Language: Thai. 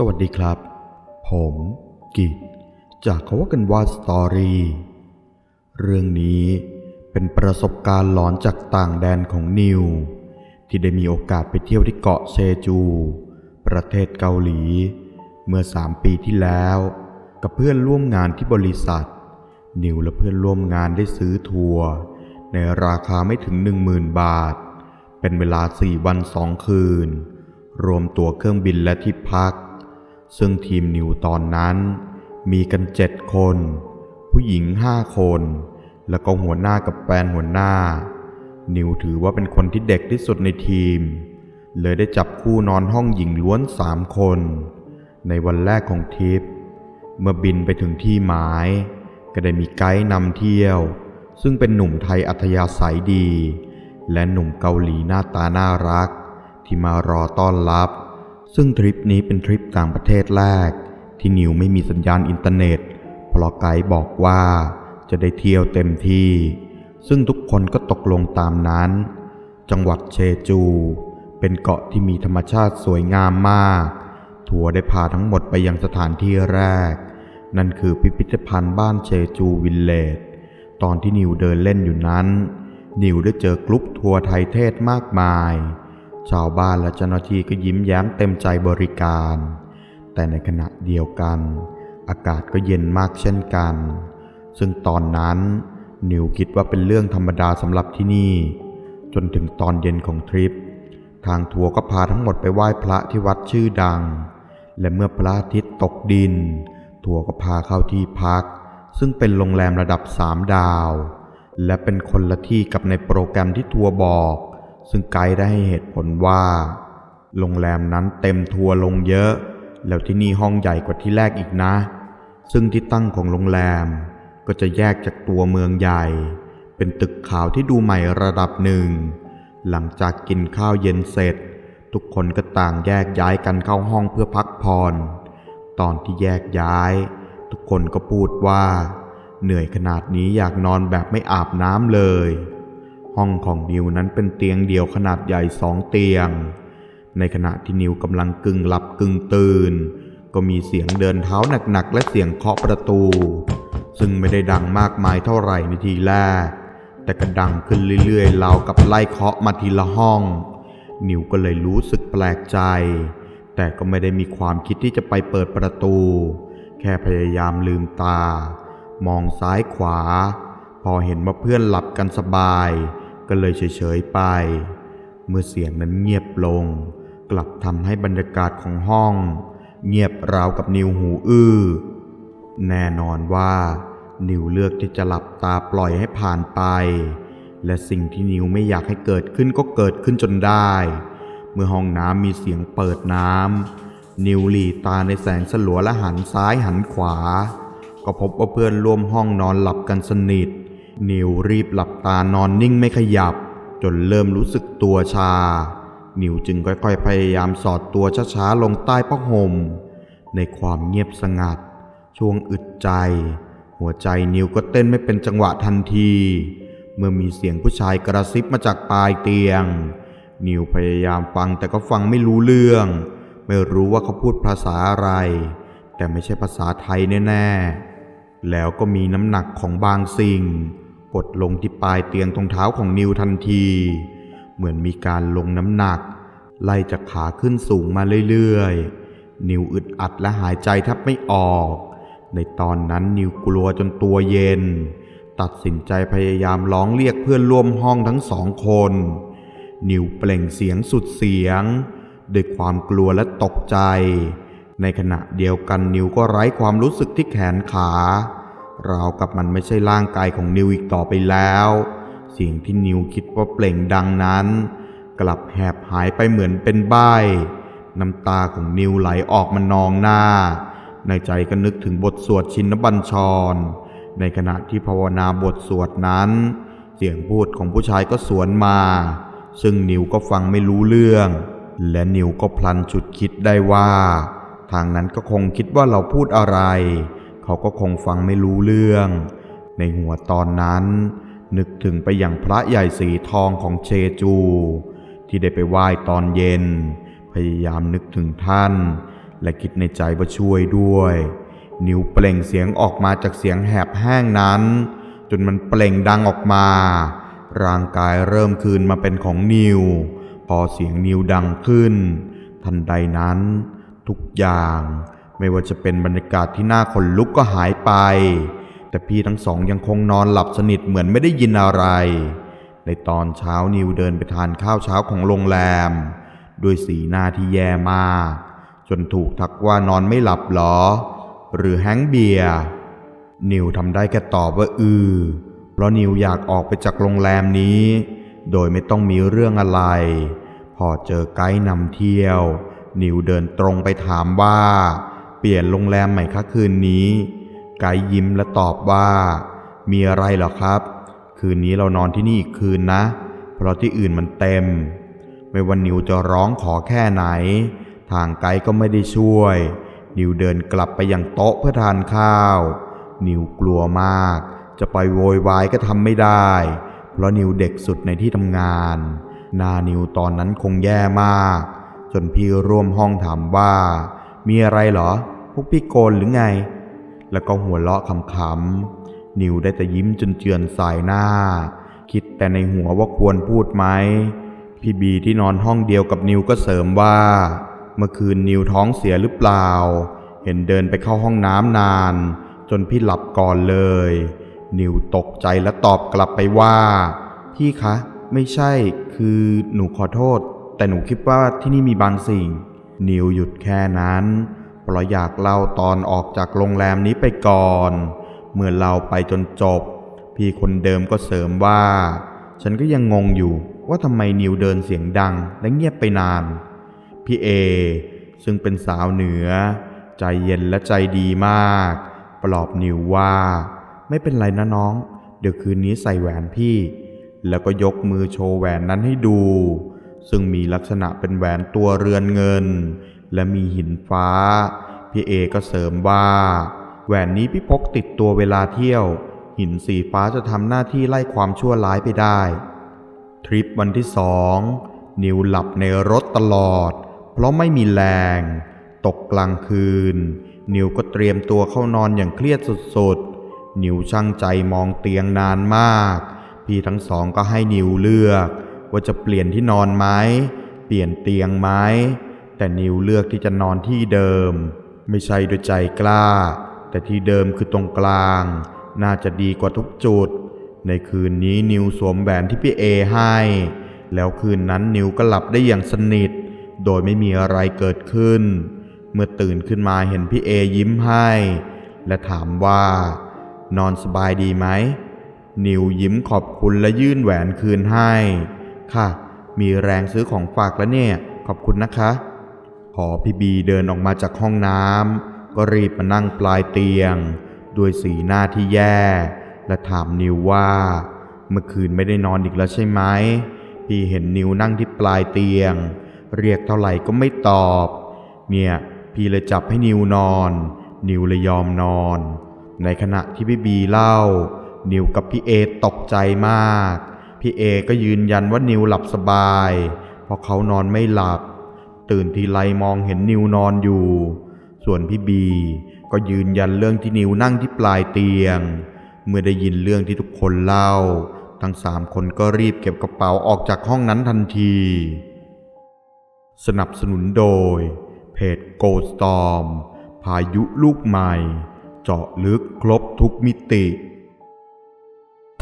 สวัสดีครับ ผมกิจจากเขาว่ากันว่าสตอรี่เรื่องนี้เป็นประสบการณ์หลอนจากต่างแดนของนิว ที่ได้มีโอกาสไปเที่ยวที่เกาะเชจู ประเทศเกาหลี เมื่อสามปีที่แล้ว กับเพื่อนร่วมงานที่บริษัท นิวและเพื่อนร่วมงานได้ซื้อทัวร์ในราคาไม่ถึง10,000บาท เป็นเวลา4วัน2คืน รวมตั๋วเครื่องบินและที่พัก ซึ่งทีมนิวตอนนั้น มีกันเจ็ดคน ผู้หญิงห้าคน แล้วก็หัวหน้ากับแฟนหัวหน้า นิวถือว่าเป็นคนที่เด็กที่สุดในทีม เลยได้จับคู่นอนห้องหญิงล้วนสามคน ในวันแรกของทริป เมื่อบินไปถึงที่หมาย ก็ได้มีไกด์นำเที่ยว ซึ่งเป็นหนุ่มไทยอัธยาศัยดี และหนุ่มเกาหลีหน้าตาน่ารัก ที่มารอต้อนรับ ซึ่งทริปนี้เป็นทริปต่างประเทศแรก ที่นิวไม่มีสัญญาณอินเทอร์เน็ต เพราะไกด์บอกว่าจะได้เที่ยวเต็มที่ ซึ่งทุกคนก็ตกลงตามนั้น จังหวัดเชจู เป็นเกาะที่มีธรรมชาติสวยงามมาก ทัวร์ได้พาทั้งหมดไปยังสถานที่แรก นั่นคือพิพิธภัณฑ์บ้านเชจูวิลเลจตอนที่นิวเดินเล่นอยู่นั้น นิวได้เจอกลุ่มทัวร์ไทยเทศมากมาย ชาวบ้านและเจ้าหน้าที่ก็ยิ้มแย้มเต็มใจบริการ แต่ในขณะเดียวกัน อากาศก็เย็นมากเช่นกัน ซึ่งตอนนั้นนิวคิดว่าเป็นเรื่องธรรมดาสำหรับที่นี่ จนถึงตอนเย็นของทริป ทางทัวร์ก็พาทั้งหมดไปไหว้พระที่วัดชื่อดัง และเมื่อพระอาทิตย์ตกดิน ทัวร์ก็พาเข้าที่พัก ซึ่งเป็นโรงแรมระดับสามดาว และเป็นคนละที่กับในโปรแกรมที่ทัวร์บอก ซึ่งไกด์ได้ให้เหตุผลว่า โรงแรมนั้นเต็มทัวร์ลงเยอะ แล้วที่นี่ห้องใหญ่กว่าที่แรกอีกนะ ซึ่งที่ตั้งของโรงแรม ก็จะแยกจากตัวเมืองใหญ่ เป็นตึกขาวที่ดูใหม่ระดับหนึ่ง หลังจากกินข้าวเย็นเสร็จ ทุกคนก็ต่างแยกย้ายกันเข้าห้องเพื่อพักผ่อนตอนที่แยกย้าย ทุกคนก็พูดว่า เหนื่อยขนาดนี้อยากนอนแบบไม่อาบน้ำเลย ห้องของนิวนั้นเป็นเตียงเดี่ยวขนาดใหญ่สองเตียง ในขณะที่นิวกำลังกึ่งหลับกึ่งตื่น ก็มีเสียงเดินเท้าหนักๆ และเสียงเคาะประตู ซึ่งไม่ได้ดังมากมายเท่าไหร่ในทีแรก แต่ก็ดังขึ้นเรื่อยๆราวกับไล่เคาะมาทีละห้อง นิวก็เลยรู้สึกแปลกใจ แต่ก็ไม่ได้มีความคิดที่จะไปเปิดประตู แค่พยายามลืมตา มองซ้ายขวา พอเห็นว่าเพื่อนหลับกันสบาย ก็เลยเฉยๆไป เมื่อเสียงนั้นเงียบลง กลับทำให้บรรยากาศของห้อง เงียบราวกับนิวหูอื้อ แน่นอนว่า นิวเลือกที่จะหลับตาปล่อยให้ผ่านไป และสิ่งที่นิวไม่อยากให้เกิดขึ้นก็เกิดขึ้นจนได้ เมื่อห้องน้ำมีเสียงเปิดน้ำนิวหลีตาในแสงสลัวและหันซ้ายหันขวา ก็พบว่าเพื่อนร่วมห้องนอนหลับกันสนิท นิวรีบหลับตานอนนิ่งไม่ขยับ จนเริ่มรู้สึกตัวชา นิวจึงค่อยๆพยายามสอดตัวช้าๆลงใต้ผ้าห่ม ในความเงียบสงัด ช่วงอึดใจ หัวใจนิวก็เต้นไม่เป็นจังหวะทันที เมื่อมีเสียงผู้ชายกระซิบมาจากปลายเตียง นิวพยายามฟังแต่ก็ฟังไม่รู้เรื่อง ไม่รู้ว่าเขาพูดภาษาอะไร แต่ไม่ใช่ภาษาไทยแน่ๆ แล้วก็มีน้ำหนักของบางสิ่ง กดลงที่ปลายเตียงตรงเท้าของนิวทันที เหมือนมีการลงน้ำหนัก ไล่จากขาขึ้นสูงมาเรื่อยๆ นิวอึดอัดและหายใจแทบไม่ออก ในตอนนั้นนิวกลัวจนตัวเย็น ตัดสินใจพยายามร้องเรียกเพื่อนร่วมห้องทั้งสองคน นิวเปล่งเสียงสุดเสียง ด้วยความกลัวและตกใจ ในขณะเดียวกันนิวก็ไร้ความรู้สึกที่แขนขา ราวกับมันไม่ใช่ร่างกายของนิวอีกต่อไปแล้ว เสียงที่นิวคิดว่าเปล่งดังนั้น กลับแหบหายไปเหมือนเป็นใบน้ำตาของนิวไหลออกมานองหน้า ในใจก็นึกถึงบทสวดชินบัญชร ในขณะที่ภาวนาบทสวดนั้น เสียงพูดของผู้ชายก็สวนมา ซึ่งนิวก็ฟังไม่รู้เรื่อง และนิวก็พลันฉุดคิดได้ว่า ทางนั้นก็คงคิดว่าเราพูดอะไร เขาก็คงฟังไม่รู้เรื่อง ในหัวตอนนั้น นึกถึงไปอย่างพระใหญ่สีทองของเชจู ที่ได้ไปไหว้ตอนเย็น พยายามนึกถึงท่าน และคิดในใจว่าช่วยด้วย นิวเปล่งเสียงออกมาจากเสียงแหบแห้งนั้น จนมันเปล่งดังออกมา ร่างกายเริ่มคืนมาเป็นของนิว พอเสียงนิวดังขึ้น ทันใดนั้น ทุกอย่าง ไม่ว่าจะเป็นบรรยากาศที่น่าขนลุกก็หายไป แต่พี่ทั้งสองยังคงนอนหลับสนิทเหมือนไม่ได้ยินอะไร ในตอนเช้านิวเดินไปทานข้าวเช้าของโรงแรม ด้วยสีหน้าที่แย่มาก จนถูกทักว่านอนไม่หลับหรอ หรือแฮงเบียนิวทำได้แค่ตอบว่าอือ เพราะนิวอยากออกไปจากโรงแรมนี้ โดยไม่ต้องมีเรื่องอะไร พอเจอไกด์นำเที่ยว นิวเดินตรงไปถามว่า เปลี่ยนโรงแรมใหม่คะคืนนี้ ไกด์ยิ้มและตอบว่า มีอะไรหรอครับ คืนนี้เรานอนที่นี่อีกคืนนะ เพราะที่อื่นมันเต็ม ไม่ว่านิวจะร้องขอแค่ไหน ทางไกด์ก็ไม่ได้ช่วย นิวเดินกลับไปยังโต๊ะเพื่อทานข้าว นิวกลัวมาก จะไปโวยวายก็ทำไม่ได้ เพราะนิวเด็กสุดในที่ทำงานหน้านิวตอนนั้นคงแย่มาก จนพี่ร่วมห้องถามว่า มีอะไรเหรอ พวกพี่โกนหรือไง แล้วก็หัวเราะขำๆ นิวได้แต่ยิ้มจนเจือนสายหน้า คิดแต่ในหัวว่าควรพูดไหม พี่บีที่นอนห้องเดียวกับนิวก็เสริมว่า เมื่อคืนนิวท้องเสียหรือเปล่า เห็นเดินไปเข้าห้องน้ำนาน จนพี่หลับก่อนเลย นิวตกใจและตอบกลับไปว่า พี่คะ ไม่ใช่ คือหนูขอโทษ แต่หนูคิดว่าที่นี่มีบางสิ่ง นิวหยุดแค่นั้น เพราะอยากเล่าตอนออกจากโรงแรมนี้ไปก่อน เมื่อเราไปจนจบ พี่คนเดิมก็เสริมว่า ฉันก็ยังงงอยู่ว่าทำไมนิวเดินเสียงดังและเงียบไปนาน พี่เอ ซึ่งเป็นสาวเหนือ ใจเย็นและใจดีมาก ปลอบนิวว่า ไม่เป็นไรนะน้อง เดี๋ยวคืนนี้ใส่แหวนพี่ แล้วก็ยกมือโชว์แหวนนั้นให้ดู ซึ่งมีลักษณะเป็นแหวนตัวเรือนเงิน และมีหินฟ้า พี่เอก็เสริมว่า แหวนนี้พี่พกติดตัวเวลาเที่ยว หินสีฟ้าจะทำหน้าที่ไล่ความชั่วร้ายไปได้ ทริปวันที่สองนิวหลับในรถตลอด เพราะไม่มีแรง ตกกลางคืน นิวก็เตรียมตัวเข้านอนอย่างเครียดสุดๆ นิวช่างใจมองเตียงนานมาก พี่ทั้งสองก็ให้นิวเลือก ว่าจะเปลี่ยนที่นอนไหมเปลี่ยนเตียงไหมแต่นิวเลือกที่จะนอนที่เดิม ไม่ใช่ด้วยใจกล้า แต่ที่เดิมคือตรงกลาง น่าจะดีกว่าทุกจุด ในคืนนี้นิวสวมแหวนที่พี่เอให้ แล้วคืนนั้นนิวก็หลับได้อย่างสนิท โดยไม่มีอะไรเกิดขึ้น เมื่อตื่นขึ้นมาเห็นพี่เอยิ้มให้ และถามว่า นอนสบายดีไหมนิวยิ้มขอบคุณและยื่นแหวนคืนให้ ค่ะ มีแรงซื้อของฝากแล้วเนี่ย ขอบคุณนะคะ พอพี่บีเดินออกมาจากห้องน้ำก็รีบมานั่งปลายเตียง ด้วยสีหน้าที่แย่ และถามนิวว่า เมื่อคืนไม่ได้นอนอีกแล้วใช่ไหม พี่เห็นนิวนั่งที่ปลายเตียง เรียกเท่าไหร่ก็ไม่ตอบ เนี่ย พี่เลยจับให้นิวนอน นิวเลยยอมนอน ในขณะที่พี่บีเล่า นิวกับพี่เอตกใจมาก พี่เอก็ยืนยันว่านิวหลับสบาย เพราะเขานอนไม่หลับ ตื่นทีไรมองเห็นนิวนอนอยู่ ส่วนพี่บี ก็ยืนยันเรื่องที่นิวนั่งที่ปลายเตียง เมื่อได้ยินเรื่องที่ทุกคนเล่า ทั้งสามคนก็รีบเก็บกระเป๋าออกจากห้องนั้นทันที สนับสนุนโดย เพจ Go Storm พายุลูกใหม่ เจาะลึกครบทุกมิติ